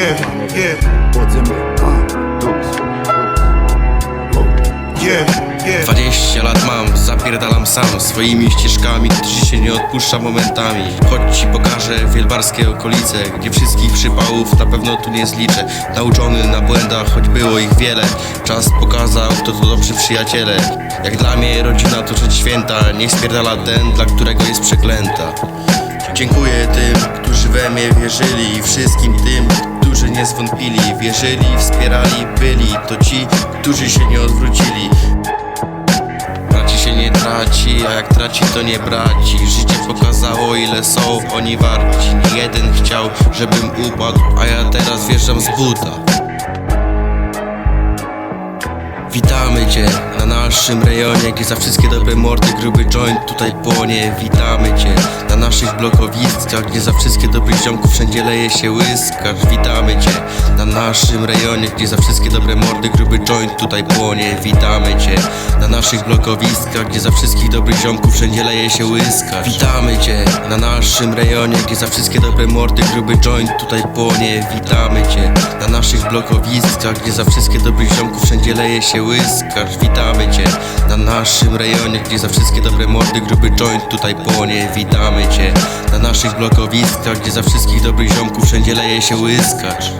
yeah, Podziemie, a, duks yeah, yeah. 20 lat mam, zapierdalam sam. Swoimi ścieżkami, gdzie się nie odpuszcza momentami. Chodź ci pokażę wielbarskie okolice Gdzie wszystkich przypałów na pewno tu nie zliczę. Nauczony na błędach, choć było ich wiele. Czas pokazał, kto to dobrzy przyjaciele. Jak dla mnie rodzina to rzecz święta. Niech spierdala ten, dla którego jest przeklęta. Dziękuję tym, którzy we mnie wierzyli. I wszystkim tym, nie zwątpili Wierzyli, wspierali, byli To ci, którzy się nie odwrócili. Braci się nie traci, a jak traci to nie braci. Życie pokazało ile są oni warci. Nie jeden chciał, żebym upadł, a ja teraz wjeżdżam z buta. Witamy Cię na naszym rejonie, gdzie za wszystkie dobre mordy gruby joint tutaj płonie. Witamy Cię naszych blokowiskach, gdzie za wszystkie dobrych ziomków wszędzie leje się łyskacz Witamy Cię na naszym rejonie, gdzie za wszystkie dobre mordy gruby joint tutaj płonie. Witamy Cię na naszych blokowiskach, gdzie za wszystkich dobrych ziomków wszędzie leje się łyskacz Witamy Cię na naszym rejonie, gdzie za wszystkie dobre mordy gruby joint tutaj płonie. Witamy Cię na naszych blokowiskach, gdzie za wszystkie dobrych ziomków wszędzie leje się łyskacz Witamy Cię na naszym rejonie, gdzie za wszystkie dobre mordy gruby joint tutaj płonie. Witamy Cię na naszych blokowiskach, gdzie za wszystkich dobrych ziomków wszędzie leje się łyskacz